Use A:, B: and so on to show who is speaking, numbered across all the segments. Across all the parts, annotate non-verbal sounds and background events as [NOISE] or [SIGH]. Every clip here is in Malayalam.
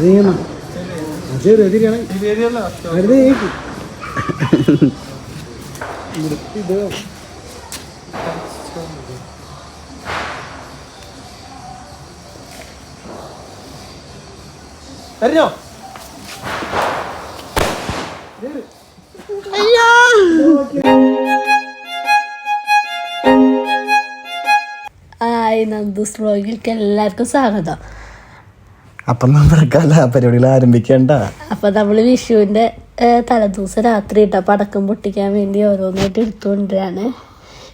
A: അത് ചെറിയ തിരിയണം അത് കേക്ക് ഇത്
B: അറിഞ്ഞോ
C: ഹായ് നന്ദൂസ് വ്ളോഗിലേക്ക് എല്ലാവർക്കും സ്വാഗതം.
A: അപ്പം നമ്മുടെ കലാപരിപാടികൾ ആരംഭിക്കണ്ട.
C: അപ്പൊ നമ്മൾ വിഷുവിന്റെ തലേദിവസം രാത്രി ഇട്ട പടക്കം പൊട്ടിക്കാൻ വേണ്ടി ഓരോന്നായിട്ട് എടുത്തുകൊണ്ടിരാണ്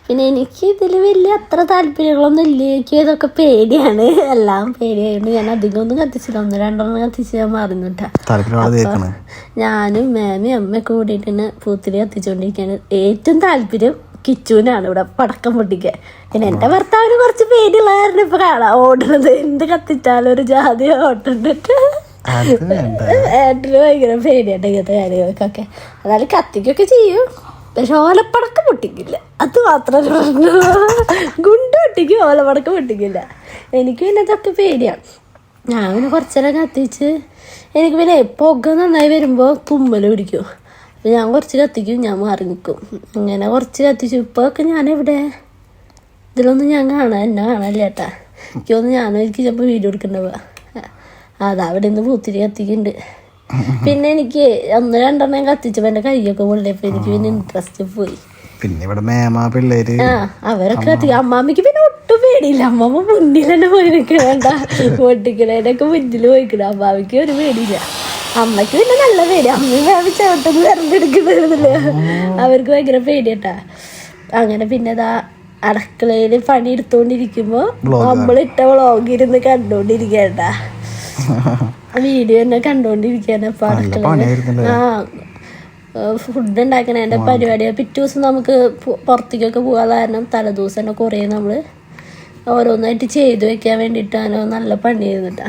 C: പിന്നെ എനിക്ക് ഇതിൽ വലിയ അത്ര താല്പര്യങ്ങളൊന്നും ഇല്ല. എനിക്ക് ഇതൊക്കെ പേടിയാണ്. എല്ലാം പേടിയായതുകൊണ്ട് ഞാൻ അധികം ഒന്നും കത്തിച്ചില്ല. ഒന്ന് രണ്ടെണ്ണം കത്തിച്ച് ഞാൻ
A: മറന്നിട്ടാണ്
C: ഞാനും മേമയും അമ്മയൊക്കെ കൂടിയിട്ടാണ് പൂത്തിരി കത്തിച്ചുകൊണ്ടിരിക്കുകയാണ് ഏറ്റവും താല്പര്യം കിച്ചുവിനാണ് ഇവിടെ പടക്കം പൊട്ടിക്കുക. പിന്നെ എന്റെ ഭർത്താവിന് കുറച്ച് പേടിയുള്ളതായിരുന്നു ഇപ്പൊ കാണാൻ. ഓടുന്നത് എന്ത് കത്തിച്ചാലും ഒരു ജാതി ഓട്ടുണ്ടിട്ട് ഏട്ടന് ഭയങ്കര പേടിയാണ് ഇങ്ങനത്തെ കാര്യങ്ങൾക്കൊക്കെ. അതായത് കത്തിക്കൊക്കെ ചെയ്യും. പക്ഷെ ഓലപ്പടക്കം പൊട്ടിക്കില്ല. അത് മാത്രമേ പറഞ്ഞു ഗുണ്ട് പൊട്ടിക്കും ഓലപ്പടക്കം പൊട്ടിക്കില്ല. എനിക്ക് പിന്നെ ഇതൊക്കെ പേടിയാണ്. ഞാൻ പിന്നെ കുറച്ചേരം കത്തിച്ച് എനിക്ക് പിന്നെ പുക നന്നായി വരുമ്പോൾ തുമ്മൽ പിടിക്കും. അപ്പം ഞാൻ കുറച്ച് കത്തിക്കും ഞാൻ മാറി നിൽക്കും അങ്ങനെ കുറച്ച് കത്തിച്ചു ഇപ്പൊക്കെ ഞാൻ എവിടെ ഇതിലൊന്നും ഞാൻ കാണാൻ എന്നെ കാണാനില്ല ചേട്ടാ എനിക്ക് തോന്നുന്നു ഞാനും എനിക്ക് ചിലപ്പോൾ വീഡിയോ എടുക്കണ്ടാവുക. അതാ അവിടെ നിന്ന് പൂത്തിരി കത്തിക്കുന്നുണ്ട്. പിന്നെ എനിക്ക് ഒന്ന് രണ്ടെണ്ണം കത്തിച്ചപ്പോൾ എന്റെ കൈയൊക്കെ പൊള്ളിയപ്പോൾ എനിക്ക് പിന്നെ ഇൻട്രസ്റ്റ് പോയി.
A: പിന്നെ ഇവിടെ മേമ പിള്ളേര്.
C: ആ അവരൊക്കെ അമ്മാമ്മക്ക് പിന്നെ ഒട്ടും പേടിയില്ല. അമ്മാമ്മ മുന്നിൽ തന്നെ പോയി നിൽക്കണേണ്ട [LAUGHS] പൊട്ടിക്കണേനൊക്കെ മുന്നിൽ പോയിക്കണം അമ്മാമ്മക്ക് ഒരു പേടിയില്ല. അമ്മയ്ക്ക് പിന്നെ നല്ല പേടി. അമ്മയും ചവിട്ടൊന്നും തെരഞ്ഞെടുക്കുന്നില്ല അവർക്ക് ഭയങ്കര പേടിയട്ടാ. അങ്ങനെ പിന്നെ ഇതാ അടുക്കളയിൽ പണി എടുത്തോണ്ടിരിക്കുമ്പോ നമ്മളിട്ട വ്ളോഗ് ഇരുന്ന് കണ്ടോണ്ടിരിക്കട്ടാ [LAUGHS] വീഡിയോ തന്നെ കണ്ടോണ്ടിരിക്കാണ് അപ്പൊ അടുക്കളയിൽ.
A: പണിയായിരുന്നല്ലേ?
C: ആ ഫുഡ് ഉണ്ടാക്കണ എന്റെ പരിപാടി പിറ്റേ ദിവസം നമുക്ക് പുറത്തേക്കൊക്കെ പോകാൻ കാരണം തലേദിവസം തന്നെ കുറേ നമ്മൾ ഓരോന്നായിട്ട് ചെയ്തു വെക്കാൻ വേണ്ടിട്ടാണ് നല്ല പണി ചെയ്തിട്ടാ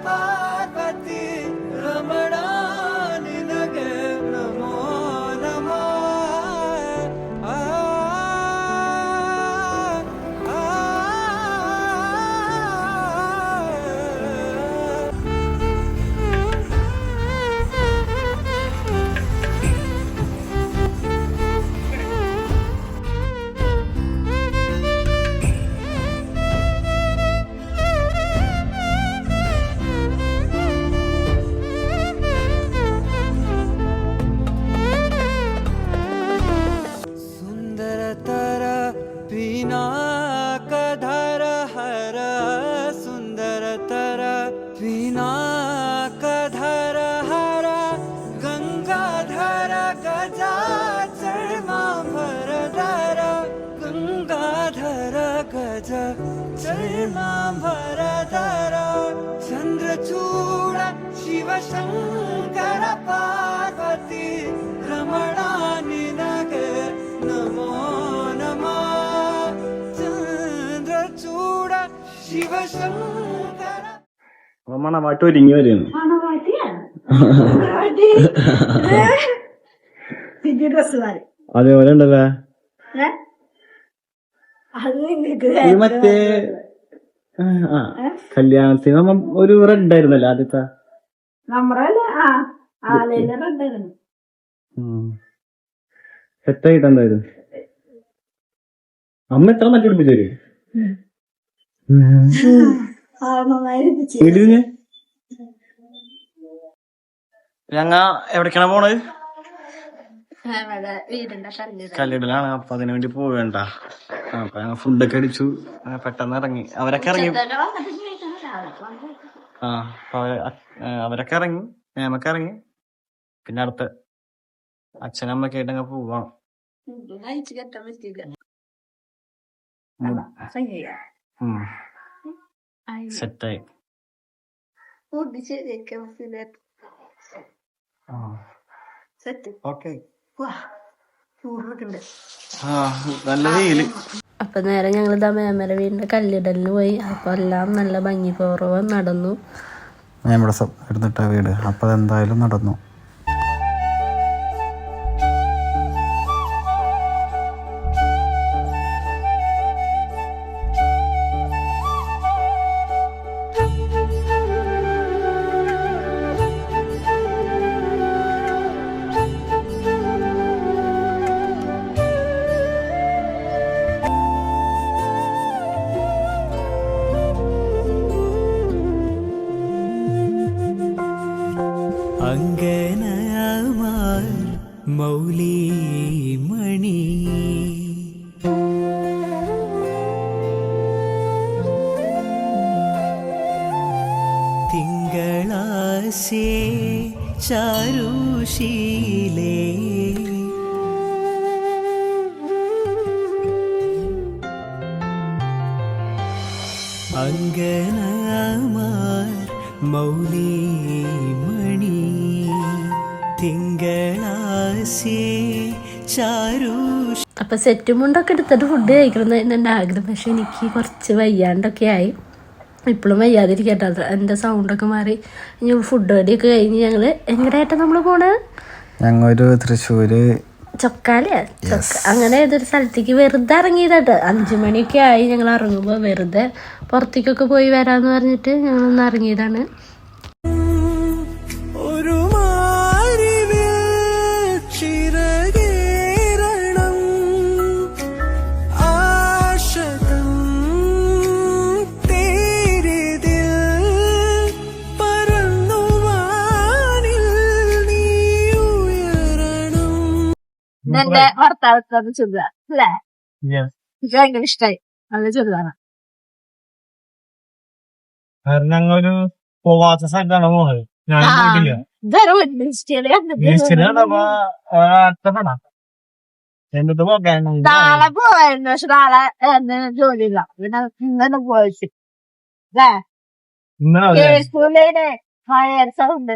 A: മണവാട്ടി ഒരുങ്ങി വരുന്നു അതേപോലെ ഉണ്ടല്ലേ മറ്റേ കല്യാണത്തിന് നമ്മ ഒരു റെഡ് ആയിരുന്നല്ലേ ആദ്യത്തെ സെറ്റായിട്ടെന്തായിരുന്നു അമ്മ എത്ര മറ്റു പിടിപ്പിച്ചു തരും
C: ആ നന്നായി
A: ഇടിഞ്ഞ് ഞങ്ങ എവിടേക്കാണ് പോണത്? കല്ലിടലാണ്. അപ്പൊ അതിനു വേണ്ടി പോവേണ്ട. അപ്പൊ ഞങ്ങൾ ഫുഡൊക്കെ അടിച്ചു. പെട്ടെന്ന് ഇറങ്ങി. അവരൊക്കെ ഇറങ്ങി. ആ അപ്പൊ അവർ അവരൊക്കെ ഇറങ്ങി. മേമൊക്കെ ഇറങ്ങി. പിന്നെ അടുത്ത അച്ഛനമ്മൊക്കെ ആയിട്ട് അങ്ങ്
C: പോവാണ്.
A: സെറ്റായി. നല്ല വെയിൽ.
C: അപ്പൊ നേരെ ഞങ്ങൾ ഇതാ മേമര വീടിന്റെ കല്ലിടലിന് പോയി. അപ്പൊ എല്ലാം നല്ല ഭംഗി പൂർവം നടന്നു.
A: ഞാൻ ഇവിടെ എടുത്തിട്ട വീട്. അപ്പൊ അതെന്തായാലും നടന്നു.
B: അങ്കനമാർ മൗലി മണി തിങ്കളാശേ ചാരു
C: അപ്പൊ സെറ്റ് മുണ്ടൊക്കെ എടുത്തിട്ട് ഫുഡ് കഴിക്കണം എന്ന് എന്റെ ആഗ്രഹം. പക്ഷെ എനിക്ക് കുറച്ച് വയ്യാണ്ടൊക്കെ ആയി. ഇപ്പോഴും വയ്യാതിരിക്കട്ടെ. അത് എന്റെ സൗണ്ടൊക്കെ മാറി. ഇനി ഫുഡ് ഒക്കെ കഴിഞ്ഞ് ഞങ്ങൾ എങ്ങനെയായിട്ടാണ് നമ്മൾ പോണത്
A: ഞങ്ങൊരു തൃശ്ശൂര്
C: ചൊക്കാലേ. അങ്ങനെ ഏതൊരു സ്ഥലത്തേക്ക് വെറുതെ ഇറങ്ങിയതാട്ട്. അഞ്ചു മണിയൊക്കെ ആയി ഞങ്ങൾ ഇറങ്ങുമ്പോൾ വെറുതെ പുറത്തേക്കൊക്കെ പോയി വരാന്ന് പറഞ്ഞിട്ട് ഞങ്ങൾ ഒന്ന് ഇറങ്ങിയതാണ്. എന്റെ ഭർത്താവ് ചുരുത അല്ലേ? എനിക്ക് ഭയങ്കര ഇഷ്ടമായി നല്ല ചുരിദാറാണ്
A: കാരണം ഞങ്ങളൊരു പോവാത്ത സ്ഥലത്താണ് പോണത്. ഞാൻ. പോയിട്ടില്ല. എന്നിട്ട് പോകാൻ
C: നാളെ പോവായിരുന്നു പക്ഷെ നാളെ ജോലിയില്ല പിന്നെ ഇങ്ങനെ പോയിച്ച്. സ്കൂളിലെ ഫയർ സൗണ്ട്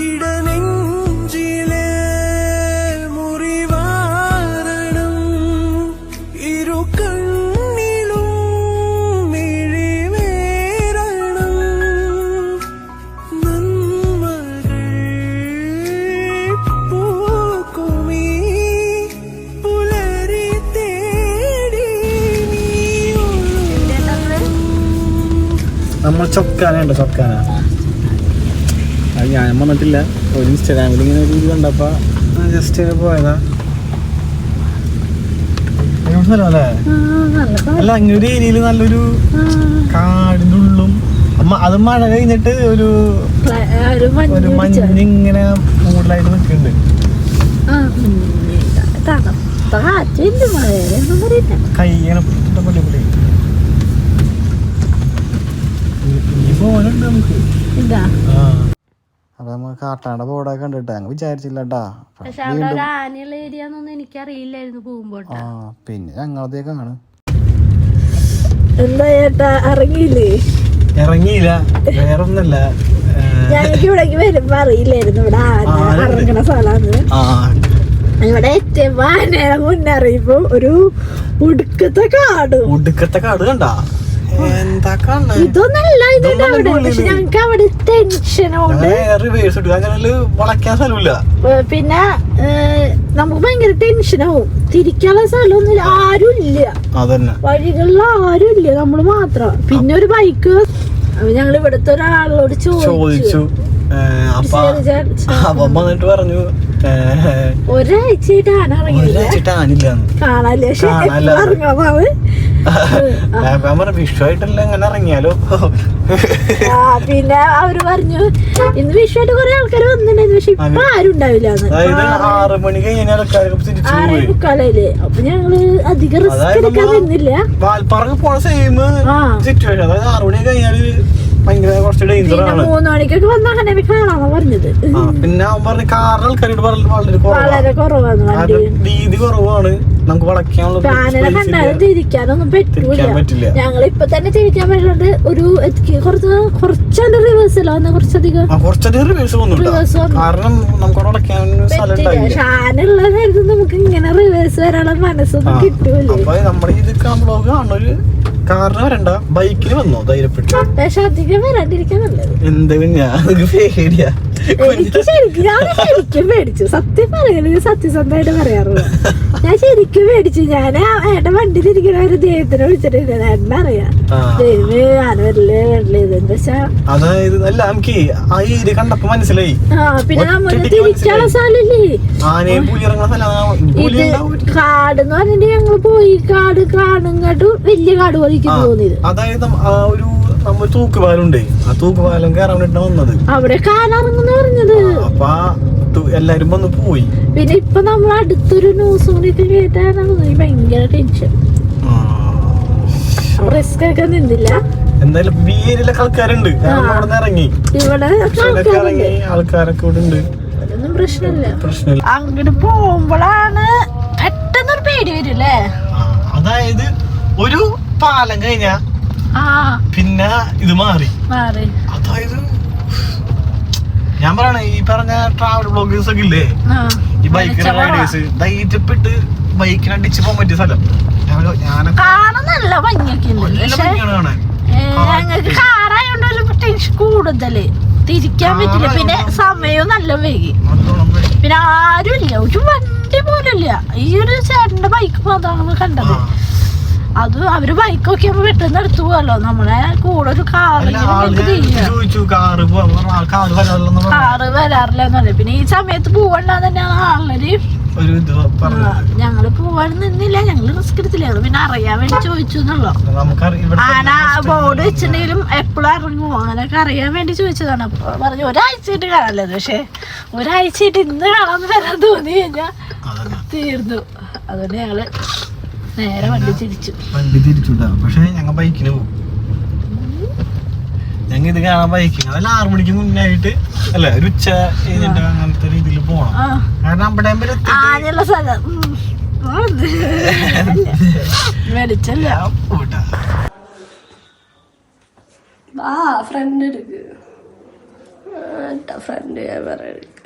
D: ഇടനെഞ്ചിലെ
A: ചൊക്കാനുണ്ട് ചൊക്കാന. അത് ഞാൻ വന്നിട്ടില്ല. ഒരു ഇൻസ്റ്റാഗ്രാമിൽ ഇങ്ങനെ ഒരു ഇത് കണ്ടപ്പോ ജസ്റ്റ് പോയതാ. അല്ലേ? അല്ല അങ്ങനെ ഒരു ഏരിയയിൽ നല്ലൊരു കാടിന്റെ ഉള്ളും. അത് മഴ കഴിഞ്ഞിട്ട് ഒരു
E: ഒരു
A: മഞ്ഞിങ്ങനെ മൂടലായിട്ട് നിൽക്കുന്നുണ്ട്. കൈ ഇങ്ങനെ പൊട്ടിട്ട് പൊട്ടി പൊട്ടി ഇനി പോകാനുണ്ട് നമുക്ക്
E: ഇതാ.
A: അപ്പൊ നമ്മ കാട്ടാണ്ട ബോർഡൊക്കെ കണ്ടിട്ട് അങ്ങ് വിചാരിച്ചില്ല
E: പക്ഷെ അവിടെ ഒരു ആനയുള്ള ഏരിയ എന്നൊന്നും എനിക്കറിയില്ലായിരുന്നു പോകുമ്പോൾ
A: ആ പിന്നെ ഞങ്ങളതേക്കാണ്
E: എന്താ ചേട്ടാ ഇറങ്ങിയില്ലേ?
A: ഇറങ്ങിയില്ല. വേറൊന്നല്ല.
E: ഞങ്ങൾക്ക് ഇവിടേക്ക് വരുമ്പോ അറിയില്ലായിരുന്നു ഇവിടെ ആന ഇറങ്ങണ സ്ഥലമാണ്
A: ആ.
E: ഇവിടെ ഏറ്റവും ആനയുടെ മുന്നറിയിപ്പ് ഒരു ഉടുക്കത്തെ കാട്.
A: ഒടുക്കത്തെ കാട് കണ്ട?
E: ഇതൊന്നല്ല അവിടെ പക്ഷെ അവിടെ ടെൻഷനുണ്ട് പിന്നെ നമുക്ക് ഭയങ്കര ടെൻഷനാവും തിരിക്കാനുള്ള സ്ഥലമൊന്നും ആരും ഇല്ല വഴികളിൽ ആരും ഇല്ല നമ്മൾ മാത്രം. പിന്നെ ഒരു ബൈക്ക് ഞങ്ങൾ ഇവിടുത്തെ ഒരാളോട് ചോദിച്ചു.
A: ചോദിച്ചു. അപ്പൊ വന്നിട്ട് പറഞ്ഞു
E: ഒരാഴ്ചയായിട്ട് ആന കാണാല്ലേ.
A: ഞാൻ പറഞ്ഞു വിഷുവായിട്ടല്ല ഇങ്ങനെ ഇറങ്ങിയാലോ?
E: പിന്നെ അവർ പറഞ്ഞു ഇന്ന് വിഷുവായിട്ട് കുറെ ആൾക്കാർ വന്നിട്ടുണ്ടായിരുന്നു. പക്ഷെ ഇപ്പൊ ആരും
A: ഉണ്ടാവില്ല ആറ് മണി
E: ആറേ മുക്കാലയിൽ അപ്പൊ ഞങ്ങൾ അധികം റിസ്ക് എടുക്കാൻ നിന്നില്ല.
A: വാൽപ്പാറക്ക് പോണ സെയിം. സിറ്റുവേഷൻ അതായത് ആറു മണി കഴിഞ്ഞാൽ ഭയങ്കര കുറച്ച് ഡേഞ്ചറാണ്
E: പിന്നെ
A: ആണ്.
E: മൂന്ന് മണിക്കൊക്കെ വന്ന അങ്ങനെ കാണാന്നാ പറഞ്ഞത്.
A: ആ, പിന്നെ അവൻ പറഞ്ഞു കാറിന് ആൾക്കാരോട് പറഞ്ഞത് വളരെ കുറവാണ്
E: വളരെ കുറവാണ്.
A: നമുക്ക് വളയ്ക്കാനുള്ള പറ്റില്ല.
E: ഞങ്ങൾ ഇപ്പൊ തന്നെ ഒരു കുറച്ച് റിവേഴ്സ് അല്ല കുറച്ചധികം
A: ആ, കുറച്ചധികം റിവേഴ്സ് കാരണം നമുക്ക് വളയ്ക്കാൻ
E: നേരത്ത് നമുക്ക് ഇങ്ങനെ റിവേഴ്സ് വരാനുള്ള മനസ്സൊന്നും
A: ആ,
E: കിട്ടൂല.
A: അപ്പൊ നമ്മുടെ ഇത് ബ്ലോഗ് കാണൊരു കാറിന് വരണ്ട. ബൈക്കിൽ വന്നോ? ധൈര്യപ്പെട്ടു.
E: പക്ഷെ അധികം വരാണ്ടിരിക്കാൻ നല്ലത്.
A: എന്ത് ഞാൻ പേടിയാ.
E: എനിക്ക് ശരിക്കും ഞാൻ ശരിക്കും മേടിച്ചു സത്യം പറയുകയാണെങ്കിൽ സത്യസന്ധമായിട്ട് പറയാറുള്ളൂ ഞാൻ ശരിക്കും മേടിച്ചു ഞാൻ ഏട്ടൻ വണ്ടിയിൽ ഇരിക്കുന്ന ഒരു ദൈവത്തിനെ വിളിച്ചിട്ടുണ്ട് ഏട്ടനെ അറിയാം. ദൈവമേ ആന വരില്ലേ വരില്ലേ വെച്ചാ?
A: അതായത് അല്ല നമുക്ക് ആ ഏരിയ കണ്ടപ്പോ മനസ്സിലായി.
E: ആ പിന്നെ നമുക്ക്
A: തിരിച്ചുള്ള സ്ഥലല്ലേ?
E: ഇത് കാട് എന്ന് പറഞ്ഞിട്ട് ഞങ്ങൾ പോയി. കാട് കാണുങ്ങാട്ട് വലിയ കാട് പോലെ തോന്നിയത്.
A: അതായത് ഒരു നമ്മൾ തൂക്കുപാലുണ്ട്. ആ തൂക്കുപാലം കയറാൻ വേണ്ടിട്ടാണ് വന്നത്.
E: അവിടെ കാലിറങ്ങുന്ന പറഞ്ഞത്.
A: അപ്പൊ എല്ലാരും വന്ന് പോയി.
E: പിന്നെ ഇപ്പൊ നമ്മൾ അടുത്തൊരു ന്യൂസ് കൂടിയൊക്കെ കേട്ടാണ് ഭയങ്കര ടെൻഷൻ റിസ്ക് ഒക്കെ നിന്നില്ല.
A: എന്തായാലും ഈ ആൾക്കാരുണ്ട്. കാരണം അവിടെ ഇറങ്ങി.
E: ഇവിടെ
A: ഇറങ്ങി ആൾക്കാരൊക്കെ ഇവിടെ ഉണ്ട്.
E: അതൊന്നും പ്രശ്നമില്ല.
A: പ്രശ്നമില്ല.
E: അങ്ങോട്ട് പോകുമ്പോഴാണ് പെട്ടെന്നൊരു പേടി വരും
A: അതായത് ഒരു പാലം കഴിഞ്ഞ പിന്നെ ഇത് മാറി. അതായത് ഞാൻ പറയണേ ഈ പറഞ്ഞ ട്രാവൽ ബ്ലോഗേഴ്സ് ഒക്കെ ഇല്ലേ? ഈ ബൈക്ക് റൈഡേഴ്സ് ധൈര്യപ്പെട്ട് ബൈക്കിന് അടിച്ച് പോകാൻ പറ്റിയ സ്ഥലം.
E: നല്ല ഭംഗിയൊക്കെ കാറായോണ്ട് കൂടുതൽ. തിരിക്കാൻ പറ്റില്ല. പിന്നെ സമയവും നല്ല വൈകി. പിന്നെ ആരും ഇല്ല ഒരു വണ്ടി പോലും ഇല്ല ഈ ഒരു ചേട്ടന്റെ ബൈക്ക് മാത്രമാണ് കണ്ടത്. അത് അവർ ബൈക്ക് നോക്കിയപ്പോ പെട്ടെന്ന് എടുത്തു പോകല്ലോ നമ്മളെ കൂടെ ഒരു
A: കാറ് കാറ് വരാറില്ലെന്ന് പറഞ്ഞു.
E: കാറ് വരാറില്ലെന്ന് പറയും. പിന്നെ ഈ സമയത്ത് പോവണ്ടെന്ന് തന്നെയാണ്
A: പറഞ്ഞത്.
E: ഞങ്ങൾ പോവാൻ നിന്നില്ല. ഞങ്ങൾ റിസ്ക് എടുത്തില്ല. ഞങ്ങൾ പിന്നെ അറിയാൻ വേണ്ടി ചോദിച്ചു എന്നുള്ളു. ആനാ ബോർഡ് വെച്ചിട്ടുണ്ടെങ്കിലും എപ്പോഴും ഇറങ്ങുമോ അങ്ങനെയൊക്കെ അറിയാൻ വേണ്ടി ചോദിച്ചതാണ്. അപ്പൊ പറഞ്ഞു ഒരാഴ്ചയായിട്ട് കാണാനത് പക്ഷെ ഒരാഴ്ചയായിട്ട് ഇന്ന് കാണാൻ വരാൻ തോന്നി
A: കഴിഞ്ഞാ.
E: തീർന്നു. അതുകൊണ്ട് ഞങ്ങൾ നേരെ വണ്ടി തിരിച്ചു.
A: വണ്ടി തിരിച്ചുവിട്ടാ പക്ഷെ ഞങ്ങൾ ബൈക്കിന് പോകും ഞങ്ങൾ ഇത് കാണാൻ ബൈക്കിന് അതല്ല ആറു മണിക്ക് മുന്നായിട്ട് അല്ല ഒരു ഉച്ച കഴിഞ്ഞിട്ട് അങ്ങനത്തെ രീതിയിൽ പോണം. കാരണം അവിടെ വരെ
C: ഫ്രണ്ട് എടുക്ക്. ഫ്രണ്ട് ക്യാമറ എടുക്ക്.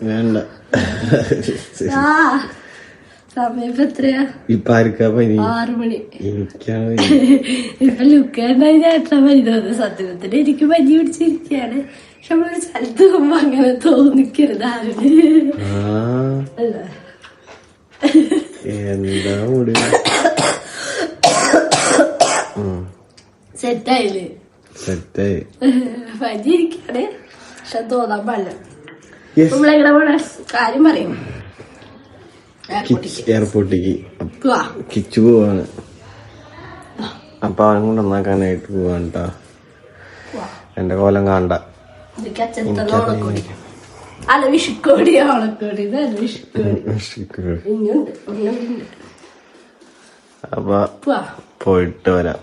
F: വേണ്ട.
C: ആ. സമയം എത്രയാ?
F: ഇപ്പൊ ആർക്കാ പനി.
C: ആറു മണി.
F: എനിക്കാണ് [LAUGHS]
C: ഇപ്പൊ ലുക്കേണ്ടായി ചേട്ടൻ പനി തോന്നുന്നു. സത്യത്തിന് എനിക്ക് പനി പിടിച്ചിരിക്കുകയാണ് പക്ഷെ നമ്മളൊരു സ്ഥലത്ത് പോകുമ്പോ അങ്ങനെ തോന്നിക്കരുത് ആരും.
F: ആ.
C: അല്ലേ.
F: എന്താ മുടി?
C: സെറ്റായില്ലേ?
F: സെറ്റായി. [LAUGHS]
C: പനി ഇരിക്കാണ് പക്ഷെ തോന്നാൻ പാടില്ല. നമ്മളെങ്ങനെ പോണ? കാര്യം പറയും.
F: കിച്ച് എയർപോർട്ടിക്ക് കിച്ച് പോവാണ്. അപ്പൊ അവൻ കൊണ്ട് പോവാണ് ട്ടാ എന്റെ കോലം കാണണ്ട.
C: അല്ല വിഷുക്കോടി ഓണക്കോടി. [LAUGHS]
F: അപ്പൊ പോയിട്ട് വരാം.